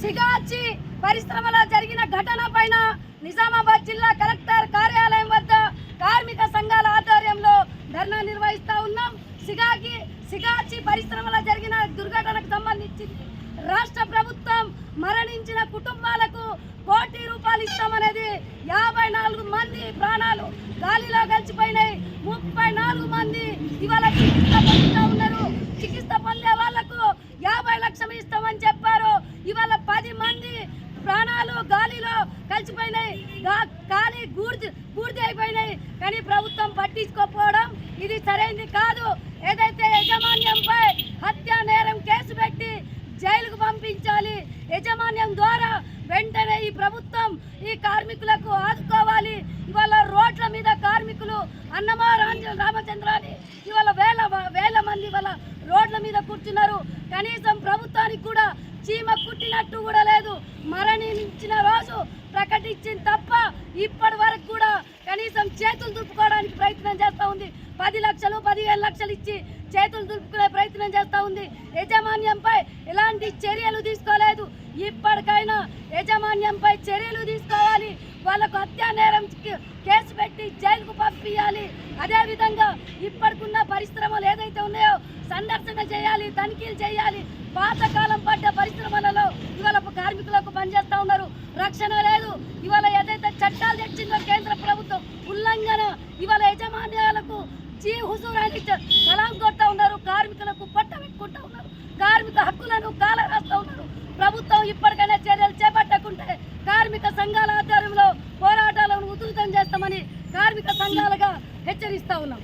సిగాచి పరిశ్రమలో జరిగిన ఘటన పైన నిజామాబాద్ జిల్లా కలెక్టర్ కార్యాలయం వద్ద కార్మిక సంఘాల ఆధ్వర్యంలో ధర్నా నిర్వహిస్తూ ఉన్నాం. సిగాకి సిగాచి పరిశ్రమలో జరిగిన దుర్ఘటనకు సంబంధించి రాష్ట్ర ప్రభుత్వం మరణించిన కుటుంబాలకు కోటి రూపాయలు ఇస్తామనేది యాభై నాలుగు మంది ప్రాణాలు గాలిలో కలిసిపోయినాయి. ముప్పై నాలుగు మంది ఇవాళ చికిత్స పొందుతూ ఉన్నారు చికిత్స పొందే వాళ్ళకు యాభై లక్షలు ఇస్తామని చెప్పారు ఇవాళ పది మంది ప్రాణాలు గాలిలో కలిసిపోయినాయి. కానీ గూర్ది పూర్తి అయిపోయినాయి. కానీ ప్రభుత్వం పట్టించుకోకపోవడం ఇది సరైనది కాదు. ఏదైతే యజమాన్యంపై హత్యా నేరం కేసు పెట్టి జైలుకు పంపించాలి యజమాన్యం ద్వారా వెంటనే ఈ ప్రభుత్వం ఈ కార్మికులకు ఆదుకో ఇవాళ రోడ్ల మీద కార్మికులు అన్నమా రాంజ ఇవాళ వేల వేల మంది ఇవాళ రోడ్ల మీద కూర్చున్నారు. కనీసం ప్రభుత్వానికి కూడా చీమ కుట్టినట్టు కూడా లేదు. మరణించిన రోజు ప్రకటించింది తప్ప ఇప్పటి వరకు కూడా కనీసం చేతులు దులుపుకోవడానికి ప్రయత్నం చేస్తూ ఉంది. పది లక్షలు పదిహేను లక్షలు ఇచ్చి చేతులు దులుపుకునే ప్రయత్నం చేస్తూ ఉంది. యజమాన్యంపై ఎలాంటి చర్యలు తీసుకోలేదు. ఇప్పటికైనా యజమాన్యంపై చర్యలు తీసుకోవాలి. వాళ్ళకు హత్యా నేరం కేసు పెట్టి జైలు అదేవిధంగా ఇప్పటికున్న పరిశ్రమలు ఏదైతే ఉన్నాయో సందర్శన చేయాలి తనిఖీలు చేయాలి పాతకాలం పడ్డ పరిశ్రమలలో ఇవాళ కార్మికులకు పనిచేస్తూ ఉన్నారు. రక్షణ లేదు. ఇవాళ ఏదైతే చట్టాలు తెచ్చిందో కేంద్ర ప్రభుత్వం ఉల్లంఘన ఇవాళ యజమాన్యాలకు జీ హుజూర్ అని సలాం కొడతా ఉన్నారు. కార్మికులకు పట్ట పెట్టుకుంటా ఉన్నారు. కార్మిక హక్కులను కాలరాస్తూ ఉన్నారు. ప్రభుత్వం ఇప్పటికైనా చర్యలు చేపట్టకుంటే కార్మిక సంఘాల ఆధ్వర్యంలో పోరాటాలను ఉధృతం చేస్తామని కార్మిక సంఘాలుగా హెచ్చరిస్తా ఉన్నాం.